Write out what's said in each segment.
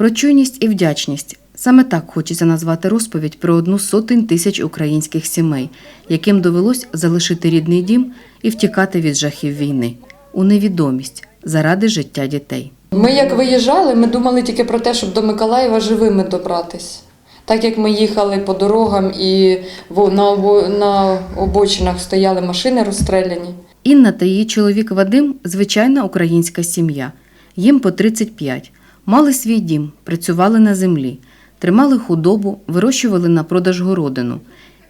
Про чуйність і вдячність саме так хочеться назвати розповідь про одну з сотень тисяч українських сімей, яким довелось залишити рідний дім і втікати від жахів війни у невідомість заради життя дітей. Ми як виїжджали, ми думали тільки про те, щоб до Миколаєва живими добратись. Так як ми їхали по дорогам і на обочинах стояли машини розстріляні. Інна та її чоловік Вадим звичайна українська сім'я. Їм по 35. Мали свій дім, працювали на землі, тримали худобу, вирощували на продаж городину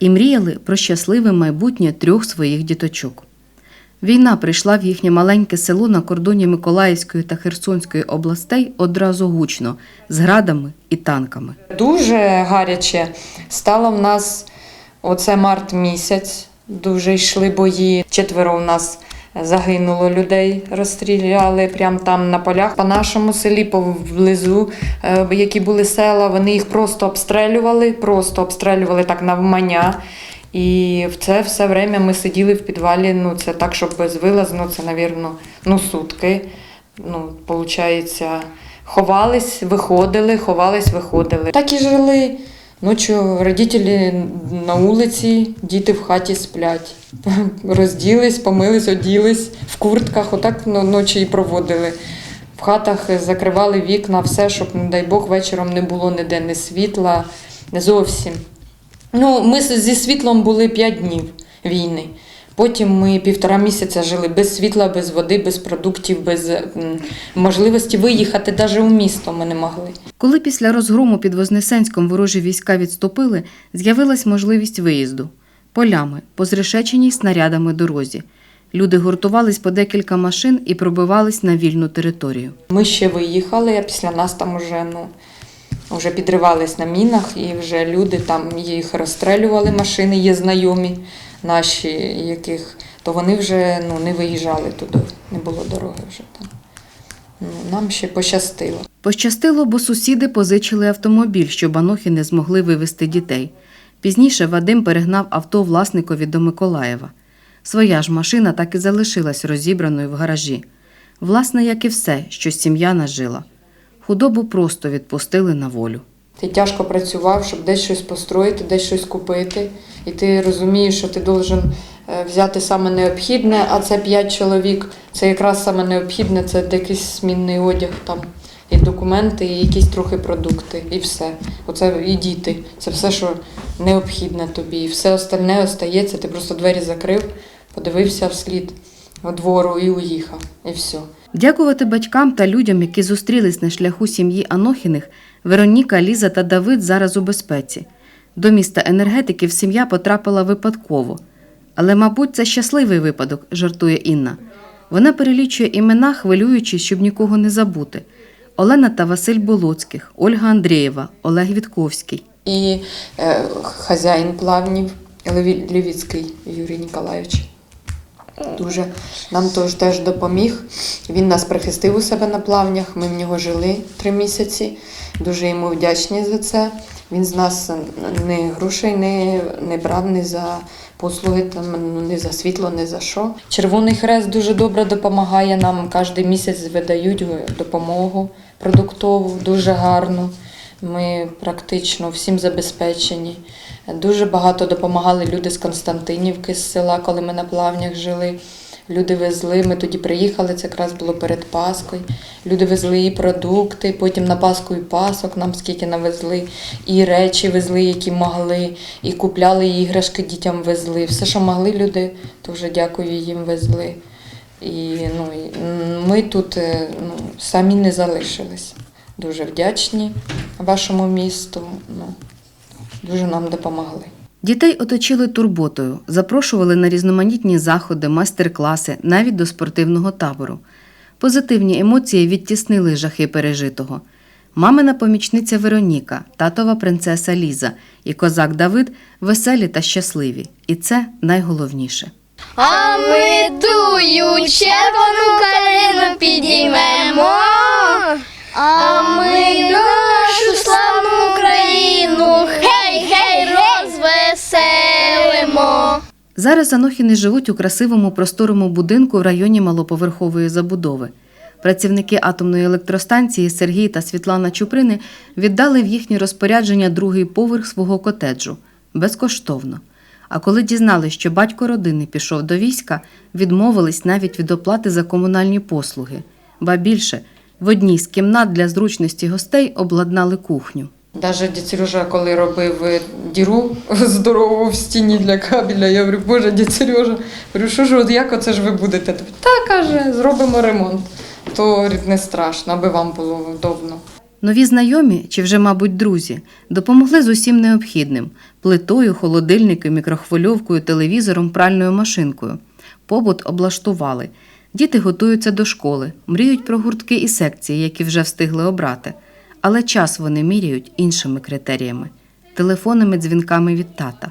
і мріяли про щасливе майбутнє трьох своїх діточок. Війна прийшла в їхнє маленьке село на кордоні Миколаївської та Херсонської областей одразу гучно з градами і танками. Дуже гаряче стало в нас оце март місяць. Дуже йшли бої. Четверо в нас загинуло людей, розстріляли прямо там на полях. По нашому селі, поблизу, е, які були села, вони їх просто обстрелювали, просто обстрелювали так навмання. І в це все время ми сиділи в підвалі. Ну це так, щоб безвилазно, це, навірно, ну сутки. Ну, виходить, ховались, виходили, ховались, виходили. Так і жили. Ночі родителі на вулиці, діти в хаті сплять. Розділись, помились, оділись в куртках, отак ночі і проводили. В хатах закривали вікна, все, щоб, не дай Бог, вечором не було ніде ні світла, не зовсім. Ну, ми зі світлом були 5 днів війни. Потім ми півтора місяця жили без світла, без води, без продуктів, без можливості виїхати навіть у місто ми не могли. Коли після розгрому під Вознесенськом ворожі війська відступили, з'явилась можливість виїзду полями, по зрешеченій снарядами дорозі. Люди гуртувались по декілька машин і пробивались на вільну територію. Ми ще виїхали, а після нас там уже, ну, вже підривались на мінах, і вже люди там їх розстрелювали, машини є знайомі наші, яких, то вони вже ну, не виїжджали туди, не було дороги вже там. Ну, нам ще пощастило. Пощастило, бо сусіди позичили автомобіль, щоб анохи не змогли вивезти дітей. Пізніше Вадим перегнав авто власникові до Миколаєва. Своя ж машина так і залишилась розібраною в гаражі. Власне, як і все, що сім'я нажила. Худобу просто відпустили на волю. Ти тяжко працював, щоб десь щось построїти, десь щось купити. І ти розумієш, що ти должен е, взяти саме необхідне, а це п'ять чоловік. Це якраз саме необхідне, це якийсь змінний одяг там. І документи, і якісь трохи продукти, і все. Оце і діти. Це все, що необхідне тобі. І все остальне остається. Ти просто двері закрив, подивився вслід двору і уїхав. І все. Дякувати батькам та людям, які зустрілись на шляху сім'ї Анохіних, Вероніка, Ліза та Давид зараз у безпеці. До міста енергетиків сім'я потрапила випадково. Але, мабуть, це щасливий випадок, жартує Інна. Вона перелічує імена, хвилюючись, щоб нікого не забути. Олена та Василь Болоцьких, Ольга Андрієва, Олег Вітковський. І е, хазяїн плавнів Леві- Левіцький Юрій Ніколаєвич. Дуже нам теж, допоміг. Він нас прихистив у себе на плавнях. Ми в нього жили три місяці. Дуже йому вдячні за це. Він з нас не грошей не, не брав ні за послуги, там, ні за світло, ні за що. Червоний Хрест дуже добре допомагає нам. Кожен місяць видають допомогу продуктову, дуже гарну. Ми практично всім забезпечені. Дуже багато допомагали люди з Константинівки з села, коли ми на плавнях жили. Люди везли, ми тоді приїхали, це якраз було перед Паскою. Люди везли і продукти, потім на Пасху і Пасок нам скільки навезли, і речі везли, які могли, і купляли і іграшки дітям везли. Все, що могли люди, то вже дякую їм везли. І ну, ми тут е, ну, самі не залишились. Дуже вдячні вашому місту. Ну, дуже нам допомогли. Дітей оточили турботою, запрошували на різноманітні заходи, майстер-класи, навіть до спортивного табору. Позитивні емоції відтіснили жахи пережитого. Мамина помічниця Вероніка, татова принцеса Ліза і козак Давид веселі та щасливі. І це найголовніше. А ми тую червону калину підіймемо, а ми нашу славну Україну, гей, гей, розвеселимо. Зараз Анохіни живуть у красивому просторому будинку в районі малоповерхової забудови. Працівники атомної електростанції Сергій та Світлана Чуприни віддали в їхнє розпорядження другий поверх свого котеджу безкоштовно. А коли дізналися, що батько родини пішов до війська, відмовились навіть від оплати за комунальні послуги. Ба більше, в одній з кімнат для зручності гостей обладнали кухню. Даже дядь коли робив е, діру здорову в стіні для кабеля, я говорю, боже, дядь Сережа, говорю, що ж, от як оце ж ви будете? Та каже, зробимо ремонт. То не страшно, аби вам було вдобно. Нові знайомі, чи вже, мабуть, друзі, допомогли з усім необхідним плитою, холодильником, мікрохвильовкою, телевізором, пральною машинкою. Побут облаштували. Діти готуються до школи, мріють про гуртки і секції, які вже встигли обрати. Але час вони міряють іншими критеріями телефонними дзвінками від тата.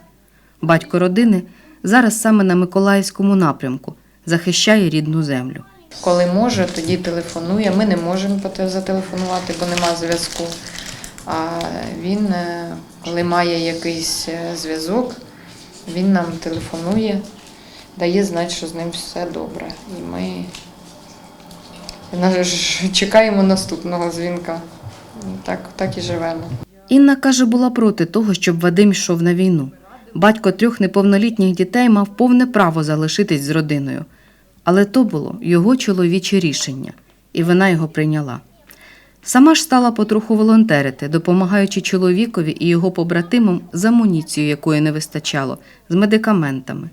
Батько родини зараз саме на Миколаївському напрямку захищає рідну землю. Коли може, тоді телефонує. Ми не можемо зателефонувати, бо нема зв'язку. А він, е, коли має якийсь е, зв'язок, він нам телефонує, дає знати, що з ним все добре. І ми чекаємо наступного дзвінка. Так, так і живемо. Інна каже, була проти того, щоб Вадим йшов на війну. Батько трьох неповнолітніх дітей мав повне право залишитись з родиною. Але то було його чоловіче рішення, і вона його прийняла. Сама ж стала потроху волонтерити, допомагаючи чоловікові і його побратимам з амуніцією, якої не вистачало, з медикаментами.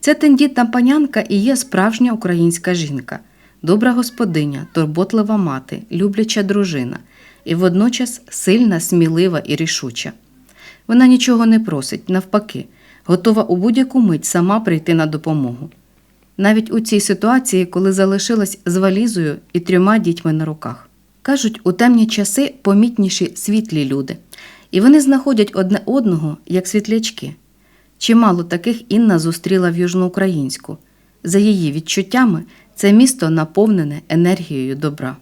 Ця тендітна панянка і є справжня українська жінка, добра господиня, турботлива мати, любляча дружина і водночас сильна, смілива і рішуча. Вона нічого не просить, навпаки, готова у будь-яку мить сама прийти на допомогу. Навіть у цій ситуації, коли залишилась з валізою і трьома дітьми на руках. Кажуть, у темні часи помітніші світлі люди, і вони знаходять одне одного як світлячки. Чимало таких Інна зустріла в Южноукраїнську. За її відчуттями, це місто наповнене енергією добра.